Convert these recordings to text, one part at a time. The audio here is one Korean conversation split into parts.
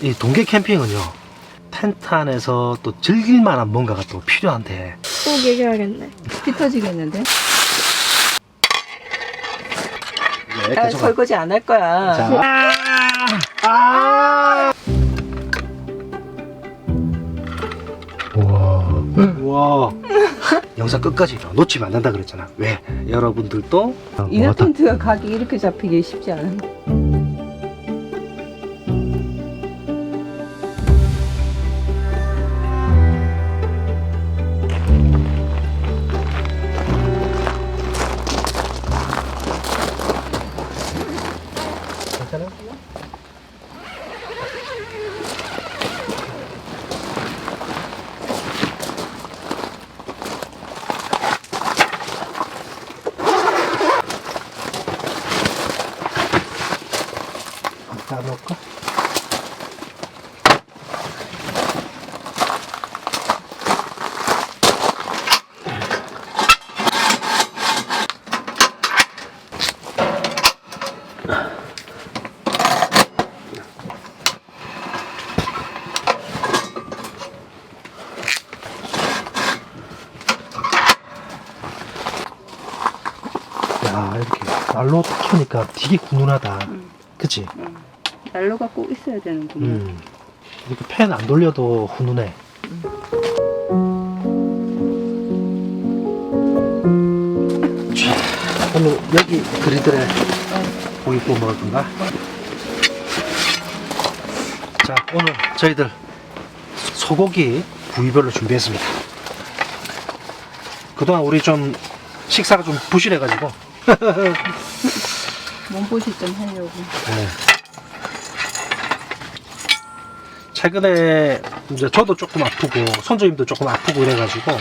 이 동계 캠핑은요 텐트 안에서 또 즐길 만한 뭔가가 또 필요한데 꼭 얘기하겠네. 피 터지겠는데? 네, 나 계속 설거지 안 할 거야. 자. 아! 와. 와. 영상 끝까지 놓치면 안 된다 그랬잖아. 왜? 여러분들도 이너 뭐 다- 텐트가 각이 이렇게 잡히기 쉽지 않아. 날로 딱 켜니까 되게 훈훈하다. 음. 그치? 난로가 꼭 있어야 되는구나. 음. 이렇게 팬 안 돌려도 훈훈해. 자, 오늘 여기 그리들의 고기 구워 먹을 건가? 자, 오늘 저희들 소고기 부위별로 준비했습니다. 그동안 우리 좀 식사가 좀 부실해가지고 몸보신 좀 하려고. 네. 최근에 이제 저도 조금 아프고 손주님도 조금 아프고 이래가지고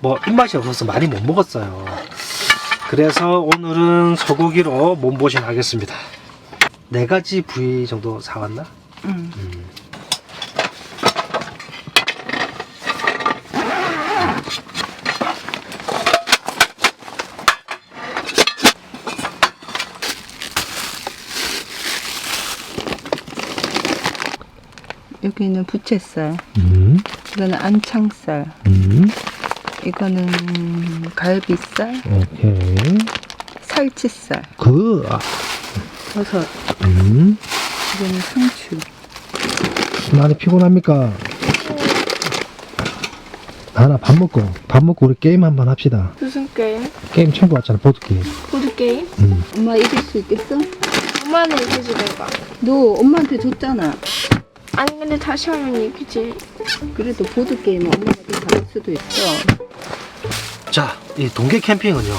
뭐 입맛이 없어서 많이 못 먹었어요. 그래서 오늘은 소고기로 몸보신 하겠습니다. 네 가지 부위 정도 사왔나? 응. 음. 여기는 부채살, 음. 이거는 안창살, 음. 이거는 갈비살, 오케이. 살치살, 그, 아, 버섯, 음. 이거는 상추. 많이 피곤합니까? 하나 밥 먹고 밥 먹고 우리 게임 한번 합시다. 무슨 게임? 게임 참고 왔잖아 보드 게임. 보드 게임? 음. 엄마 이길 수 있겠어? 엄마는 이기지 내가. 너 엄마한테 줬잖아. 아니 근데 다시 하면 이기지. 그래도 보드 게임은 엄마가 더 잘할 수도 있어. 자, 이 동계 캠핑은요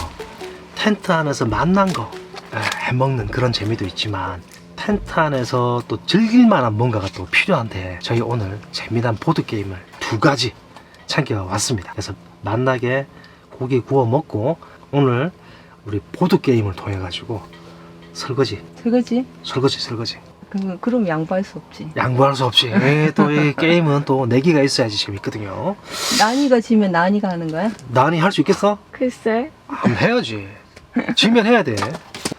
텐트 안에서 만난 거 에, 해먹는 그런 재미도 있지만 텐트 안에서 또 즐길 만한 뭔가가 또 필요한데 저희 오늘 재미난 보드 게임을 두 가지 챙겨 왔습니다. 그래서 만나게 고기 구워 먹고 오늘 우리 보드 게임을 통해 가지고 설거지, 설거지? 설거지, 설거지. 그럼, 그럼 양보할 수 없지. 양보할 수 없이 또이 게임은 또 내기가 있어야지 재밌거든요. 나니가 지면 나니가 하는 거야? 나니 할수 있겠어? 글쎄. 한번 해야지. 지면 해야 돼.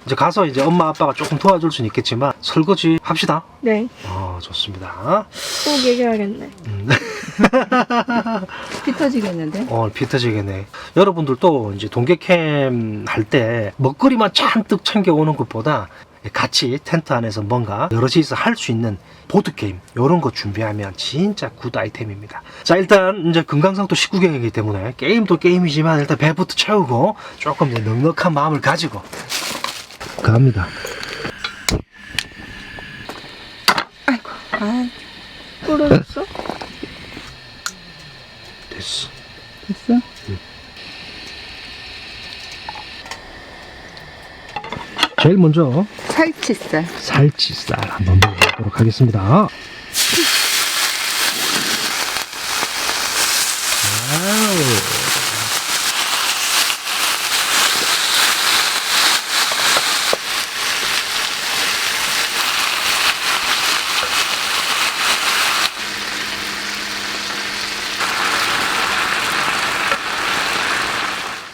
이제 가서 이제 엄마 아빠가 조금 도와줄 수는 있겠지만 설거지 합시다. 네. 어 좋습니다. 꼭 얘기하겠네. 음. 피 터지겠는데? 오늘 비 터지겠네. 여러분들도 이제 동계캠 할 때 먹거리만 잔뜩 챙겨오는 것보다 같이 텐트 안에서 뭔가 여럿이서 할 수 있는 보드게임 이런 거 준비하면 진짜 굿 아이템입니다. 자 일단 이제 금강산도 19경이기 때문에 게임도 게임이지만 일단 배부터 채우고 조금 이제 넉넉한 마음을 가지고 갑니다. 아, 부러졌어? 됐어. 됐어? 제일 먼저 살치살. 살치살 한번 먹어보도록 하겠습니다. 와우.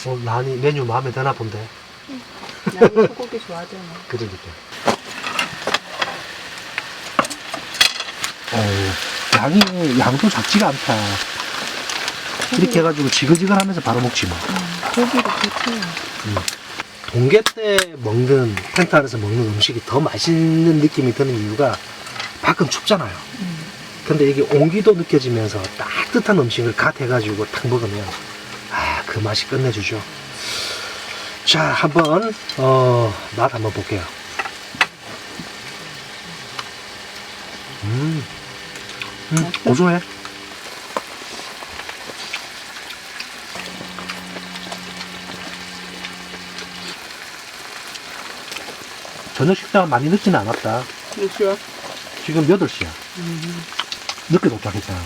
어, 난이 메뉴 마음에 드나 본데. 소고기 좋아하잖아. 그러니까. 어, 양이 양도 작지가 않다. 이렇게 해가지고 지글지글하면서 바로 먹지 뭐. 고기가 좋대요. 동계 때 먹는 텐트 안에서 먹는 음식이 더 맛있는 느낌이 드는 이유가 밖은 춥잖아요. 근데 이게 온기도 느껴지면서 따뜻한 음식을 갓 해가지고 탁 먹으면 아 그 맛이 끝내주죠. 자 한번 어, 맛 한번 볼게요. 음, 음 고소해. 저녁 식사가 많이 늦지는 않았다. 그렇죠. 지금 8시야. 늦게 도착했잖아.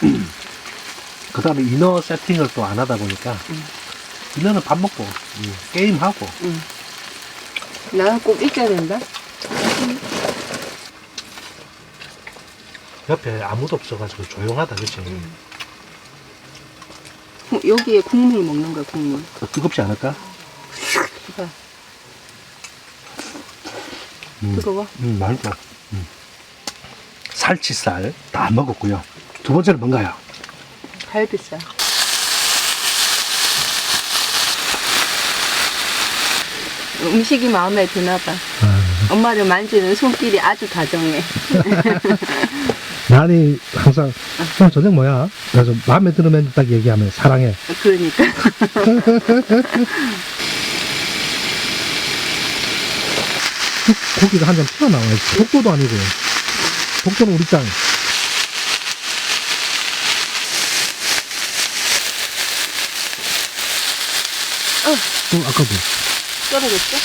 그 다음에 인어 세팅을 또 안 하다 보니까, 음. 인어는 밥 먹고, 음, 게임하고, 나는 꼭 있어야 된다. 옆에 아무도 없어가지고 조용하다, 그치? 구- 여기에 국물 먹는 거야, 국물. 더 뜨겁지 않을까? 이거 음, 뜨거워? 음, 맛있다. 음. 살치살 다 먹었고요. 두 번째는 뭔가요? 갈비살. 음식이 마음에 드나 봐. 엄마를 만지는 손길이 아주 다정해. 나니 항상, 형 저녁 뭐야? 그래서 마음에 들으면 딱 얘기하면 사랑해. 그러니까. 고기가 한 점 튀어나와요. 독도도 아니고. 독도는 우리 땅. 또 아까도 떨어졌어?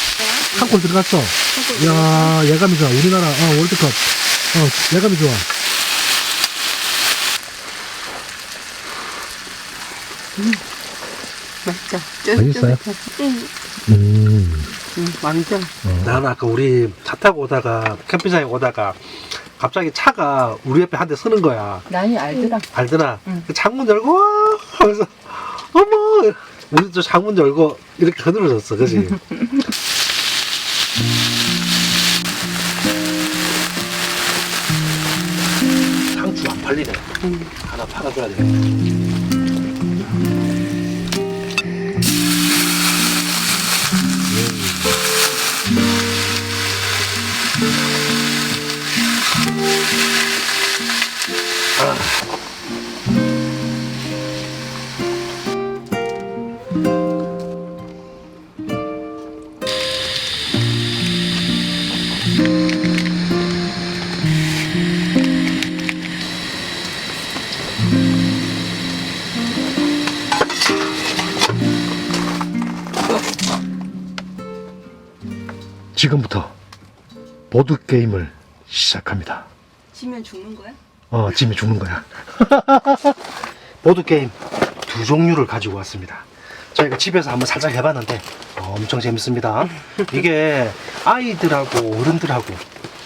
한골 들어갔어. 야 예감이 좋아. 우리나라 어, 월드컵. 어 예감이 좋아. 맛있다. 맛있어요? 응. 음. 응, 완전. 나는 아까 우리 차 타고 오다가 캠핑장에 오다가 갑자기 차가 우리 옆에 한 대 서는 거야. 난이 알더라. 알더라. 응. 그 창문 열고 와 하면서 어머 저 창문 열고 이렇게 흐드러졌어 그지 상추 안 팔리네 응. 하나 팔아줘야 되 지금부터 보드 게임을 시작합니다. 지면 죽는 거야? 어, 짐이 죽는 거야. 보드 게임 두 종류를 가지고 왔습니다. 저희가 집에서 한번 살짝 해봤는데 어, 엄청 재밌습니다. 이게 아이들하고 어른들하고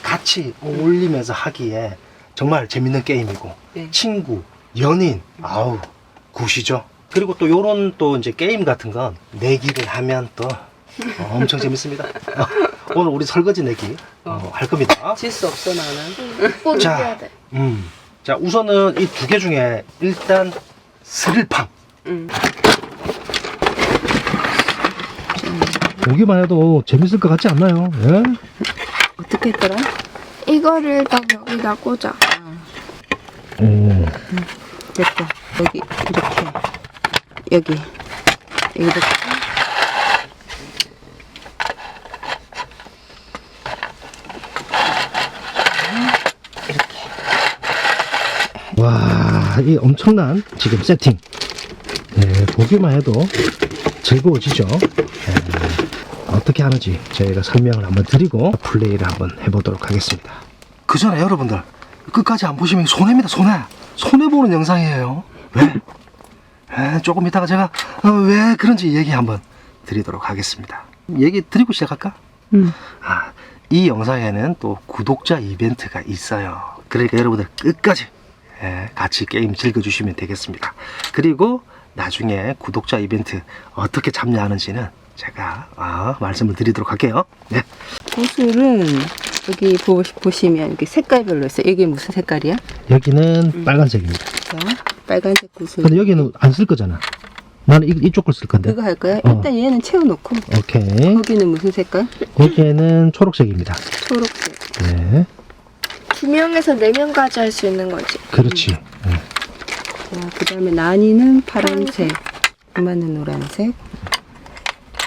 같이 어울리면서 하기에 정말 재밌는 게임이고 네. 친구, 연인, 아우 굿이죠. 그리고 또 요런 또 이제 게임 같은 건 내기를 하면 또 어, 엄청 재밌습니다. 어, 오늘 우리 설거지 내기 어, 할 겁니다. 질 수 없어, 나는. 응. 꼭 자. 이겨야 돼. 음. 자, 우선은 이 두 개 중에 일단 스릴팡. 응. 보기만 해도 재밌을 것 같지 않나요? 예? 어떻게 했더라? 이거를 딱 여기다 꽂아. 오. 됐다. 여기, 이렇게. 여기. 이렇게. 와, 이 엄청난 지금 세팅. 예, 보기만 해도 즐거워지죠. 예, 어떻게 하는지 저희가 설명을 한번 드리고 플레이를 한번 해보도록 하겠습니다. 그 전에 여러분들 끝까지 안 보시면 손해입니다. 손해. 손해 보는 영상이에요. 왜? 예, 조금 이따가 제가 어, 왜 그런지 얘기 한번 드리도록 하겠습니다. 얘기 드리고 시작할까? 응. 아, 이 영상에는 또 구독자 이벤트가 있어요. 그러니까 여러분들 끝까지 예, 같이 게임 즐겨주시면 되겠습니다. 그리고 나중에 구독자 이벤트 어떻게 참여하는지는 제가 아, 말씀을 드리도록 할게요. 네. 호수를 여기 보, 보시면 이렇게 색깔별로 있어요. 이게 무슨 색깔이야? 여기는 음. 빨간색입니다. 자, 빨간색 구슬. 근데 여기는 안 쓸 거잖아. 나는 이, 이쪽 걸 쓸 건데. 그거 할 거야? 어. 일단 얘는 채워놓고. 오케이. 거기는 무슨 색깔? 여기에는 초록색입니다. 초록색. 네. 두 명에서 네 명까지 할 수 있는 거지. 그렇지. 네. 자, 그 다음에 난이는 파란색. 엄마는 노란색.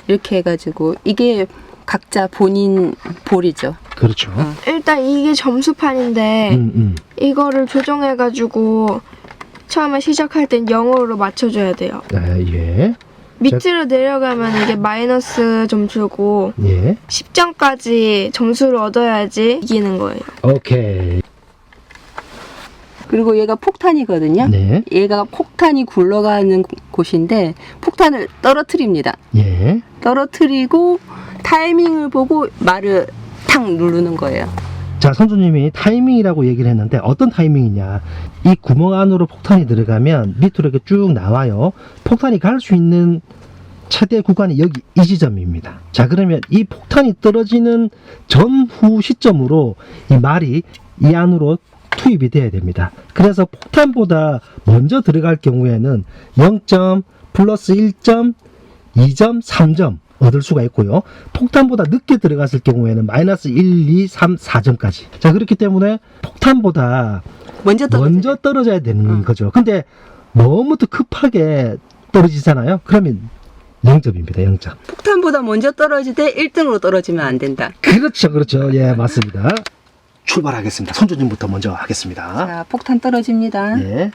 이렇게 해가지고 이게 각자 본인 볼이죠. 그렇죠. 어. 일단 이게 점수판인데 음, 음. 이거를 조정해가지고 처음에 시작할 땐 0으로 맞춰줘야 돼요. 네, 예. 밑으로 내려가면 이게 마이너스 점수고 예. 10점까지 점수를 얻어야지 이기는 거예요. 오케이. 그리고 얘가 폭탄이거든요. 네. 얘가 폭탄이 굴러가는 곳인데 폭탄을 떨어뜨립니다. 예. 떨어뜨리고 타이밍을 보고 말을 탁 누르는 거예요. 자, 선수님이 타이밍이라고 얘기를 했는데 어떤 타이밍이냐? 이 구멍 안으로 폭탄이 들어가면 밑으로 이렇게 쭉 나와요. 폭탄이 갈 수 있는 최대 구간이 여기 이 지점입니다. 자, 그러면 이 폭탄이 떨어지는 전후 시점으로 이 말이 이 안으로 투입이 돼야 됩니다. 그래서 폭탄보다 먼저 들어갈 경우에는 0점, 플러스 1점, 2점, 3점 얻을 수가 있고요. 폭탄보다 늦게 들어갔을 경우에는 마이너스 1, 2, 3, 4점까지. 자, 그렇기 때문에 폭탄보다 먼저 떨어져. 먼저 떨어져야 되는 응. 거죠. 근데 너무 또 급하게 떨어지잖아요. 그러면 0점입니다. 0점. 폭탄보다 먼저 떨어질 때 1등으로 떨어지면 안 된다. 그렇죠. 그렇죠. 예, 맞습니다. 출발하겠습니다. 선주님부터 먼저 하겠습니다. 자, 폭탄 떨어집니다. 예.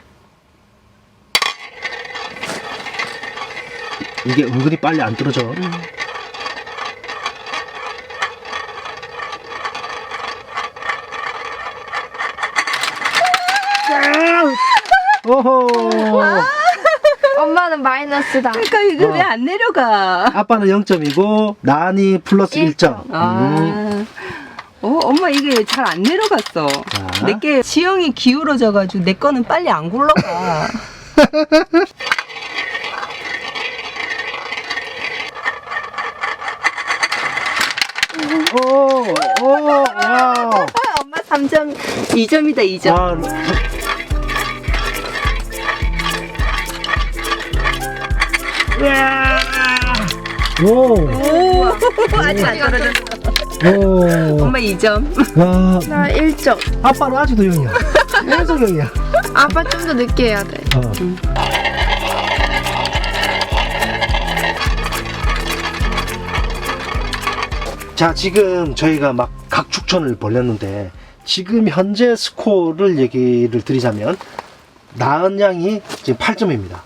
이게 은근히 빨리 안 떨어져. 음. 오호. 엄마는 마이너스다. 그러니까 이거 어. 왜 안 내려가? 아빠는 0점이고 난이 플러스 일 1점. 점. 아. 어, 엄마 이게 잘 안 내려갔어. 자. 내게 지형이 기울어져가지고 내 거는 빨리 안 굴러가. 오, 오, 와. 엄마 3점, 2점이다, 2점. 아, 오, 오, 아직 안 떨어졌어. 오. 엄마 2점. 와, 나 1점. 아빠는 아직도 0이야. 계속 0이야. 아빠 좀 더 늦게 해야 돼. 어. 자, 지금 저희가 막 각축전을 벌렸는데 지금 현재 스코어를 얘기를 드리자면 나은 양이 지금 8점입니다.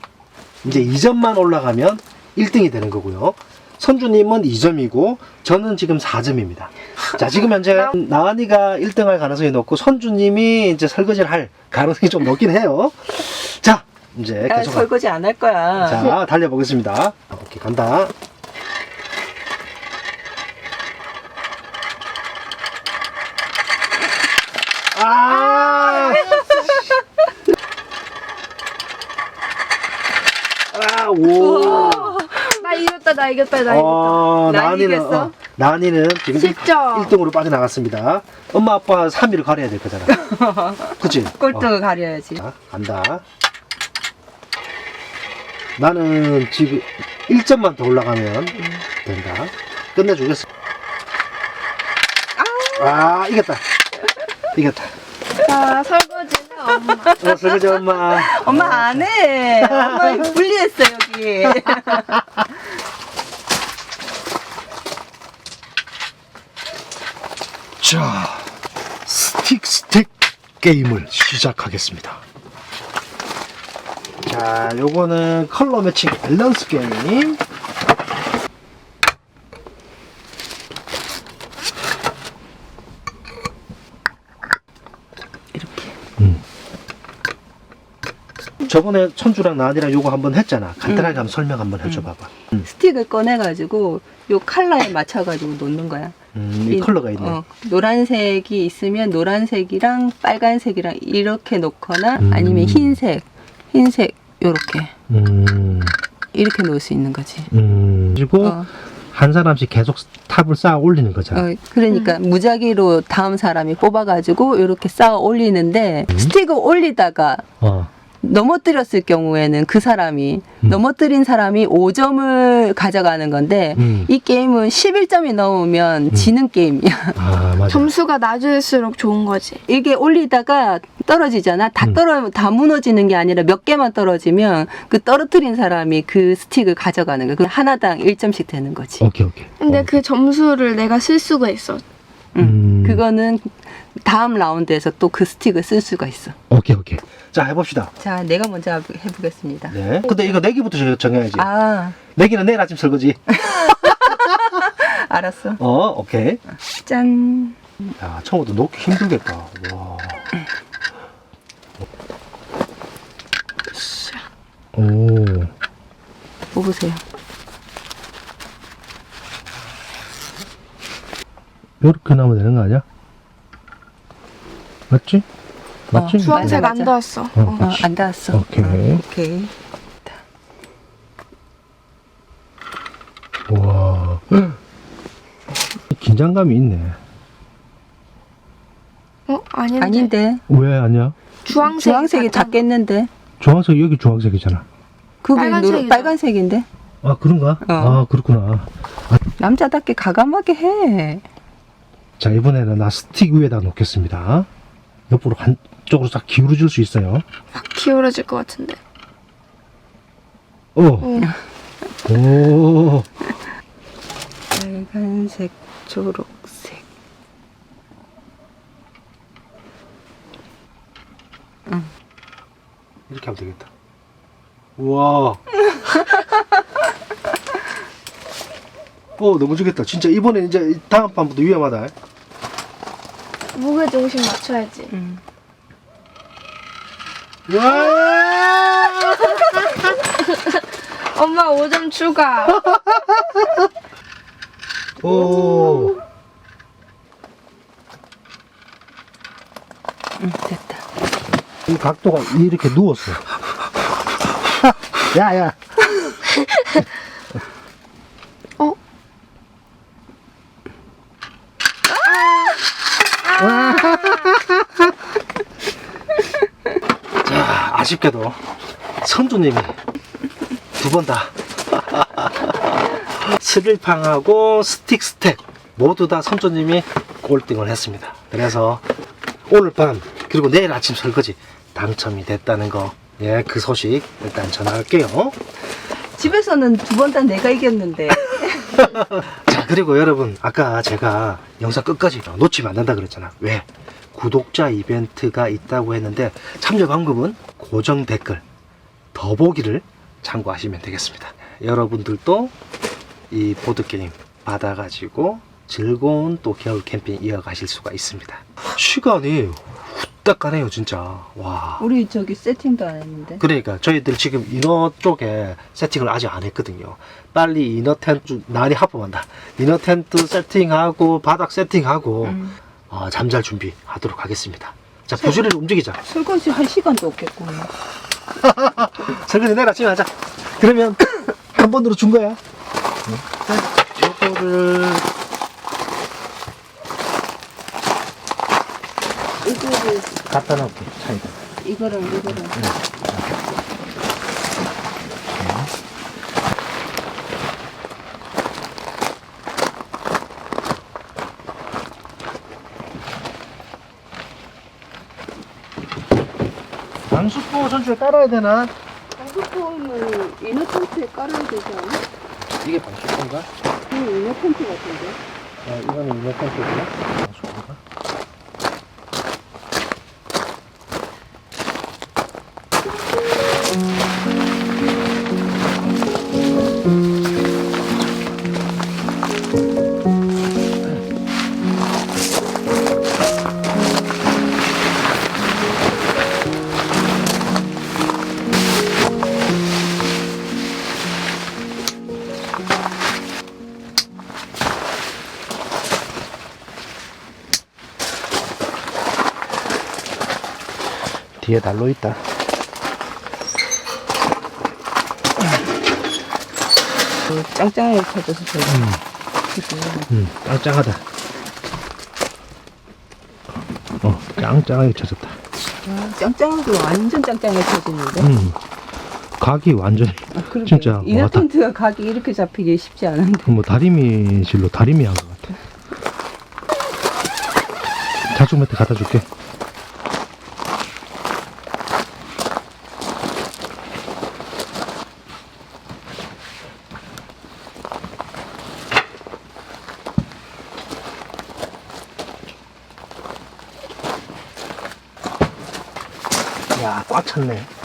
이제 2점만 올라가면 1등이 되는 거고요. 선주님은 2점이고 저는 지금 4점입니다. 자, 지금 현재 나은이가 1등할 가능성이 높고 선주님이 이제 설거지를 할 가능성이 좀 높긴 해요. 자, 이제 야, 계속 설거지 안 할 거야. 자, 달려보겠습니다. 오케이, 간다. 오. 나 이겼다, 나 이겼다, 나 이겼다. 어, 난 나은이는, 이겼어? 어, 나은이는 지금 십 점. 1등으로 빠져나갔습니다. 엄마, 아빠 3위를 가려야 될 거잖아. 그치? 어. 꼴등을 가려야지. 자, 간다. 나는 지금 1점만 더 올라가면 된다. 끝내주겠어. 아, 이겼다. 이겼다. 자, 설거지는 엄마. 어, 설거지 엄마. 엄마 안 해. 엄마 분리했어, 여기. 자, 스틱 스틱 게임을 시작하겠습니다. 자, 요거는 컬러 매칭 밸런스 게임. 저번에 천주랑 나은이랑 요거 한번 했잖아. 간단하게 한번 설명 한번 해줘 봐봐. 음, 스틱을 꺼내가지고 요 컬러에 맞춰가지고 놓는 거야. 음, 이 컬러가 있네. 어, 노란색이 있으면 노란색이랑 빨간색이랑 이렇게 놓거나 음. 아니면 흰색, 흰색 요렇게 음, 이렇게 놓을 수 있는 거지. 음. 그리고 어, 한 사람씩 계속 탑을 쌓아 올리는 거잖아. 어, 그러니까 무작위로 다음 사람이 뽑아가지고 이렇게 쌓아 올리는데 음. 스틱을 올리다가 어. 넘어뜨렸을 경우에는 그 사람이 음. 넘어뜨린 사람이 5점을 가져가는 건데 음. 이 게임은 11점이 넘으면 지는 게임이야. 아, 맞아. 점수가 낮을수록 좋은 거지. 이게 올리다가 떨어지잖아. 다 음. 떨어 다 무너지는 게 아니라 몇 개만 떨어지면 그 떨어뜨린 사람이 그 스틱을 가져가는 거야. 그 하나당 1점씩 되는 거지. 오케이, 오케이. 근데 어. 그 점수를 내가 쓸 수가 있어. 음. 그거는 다음 라운드에서 또 그 스틱을 쓸 수가 있어. 오케이, 오케이. 자, 해봅시다. 자, 내가 먼저 해보겠습니다. 네. 근데 이거 내기부터 정- 정해야지. 아, 내기는 내일 아침 설거지. 알았어. 어, 오케이. 짠. 야, 처음부터 놓기 힘들겠다. 와. 오. 뽑으세요. 요렇게 나오면 되는 거 아니야? 맞지? 맞지? 어, 주황색 맞아, 안 맞아. 닿았어. 어, 어. 어, 안 닿았어. 오케이. 어, 오케이. 와. 긴장감이 있네. 어? 아닌데. 아닌데. 왜 아니야? 주황색. 주황색이 닿겠는데. 주황색, 여기 주황색이잖아. 그게 빨간색이죠. 노 빨간색인데. 아, 그런가? 어. 아, 그렇구나. 남자답게 가감하게 해. 자, 이번에는 나 스틱 위에다 놓겠습니다. 옆으로 한쪽으로 싹 기울어질 수 있어요. 막 기울어질 것 같은데. 오. 어. 오. 빨간색, 초록색. 이렇게 하면 되겠다. 우와. 오, 너무 좋겠다. 진짜 이번에 이제 다음 판부터 위험하다. 무게 중심 맞춰야지. 음. 와! 엄마 5점 추가. 오. 음, 됐다. 이 각도가 이렇게 누웠어. 야, 야. 어? 자, 아쉽게도 선주님이 두 번 다 스릴팡하고 스틱 스택 모두 다 선주님이 꼴등을 했습니다. 그래서 오늘 밤 그리고 내일 아침 설거지 당첨이 됐다는 거, 예, 그 소식 일단 전할게요. 집에서는 두 번 다 내가 이겼는데. 자, 그리고 여러분, 아까 제가 영상 끝까지 놓치면 안 된다 그랬잖아. 왜? 구독자 이벤트가 있다고 했는데 참여 방법은 고정 댓글 더보기를 참고하시면 되겠습니다. 여러분들도 이 보드게임 받아가지고 즐거운 또 겨울 캠핑 이어가실 수가 있습니다. 시간이 후딱 가네요, 진짜. 와. 우리 저기 세팅도 안 했는데. 그러니까 저희들 지금 인어 쪽에 세팅을 아직 안 했거든요. 빨리 인어 텐트 날이 하품한다. 인어 텐트 세팅하고 바닥 세팅하고 음. 어, 잠잘 준비하도록 하겠습니다. 자 부지런히 움직이자. 설거지 할 시간도 없겠고. 설거지 내일 아침에 하자. 그러면 한 번으로 준 거야. 자, 요거를 이거를, 갖다 놓을게 차에다. 이거랑 이거랑. 전주에 깔아야 되나? 방수포는 이너 텐트에 깔아야 되지 않아? 이게 방수포인가? 그 이너 텐트 같은데. 아, 이거는 인어 텐트구나. 방수 뒤에 난로 있다. 그 짱짱하게 쳐져서 저기. 음, 음, 짱짱하다. 어, 짱짱하게 쳐졌다. 아, 짱짱하게 완전 짱짱하게 쳐지는데. 음, 각이 완전히 아, 그러게. 진짜 이너 뭐 다- 텐트가 각이 이렇게 잡히기 쉽지 않은데. 뭐 다리미 실로 다리미 한 것 같아. 자충 매트 갖다 줄게. 야, 꽉 찼네.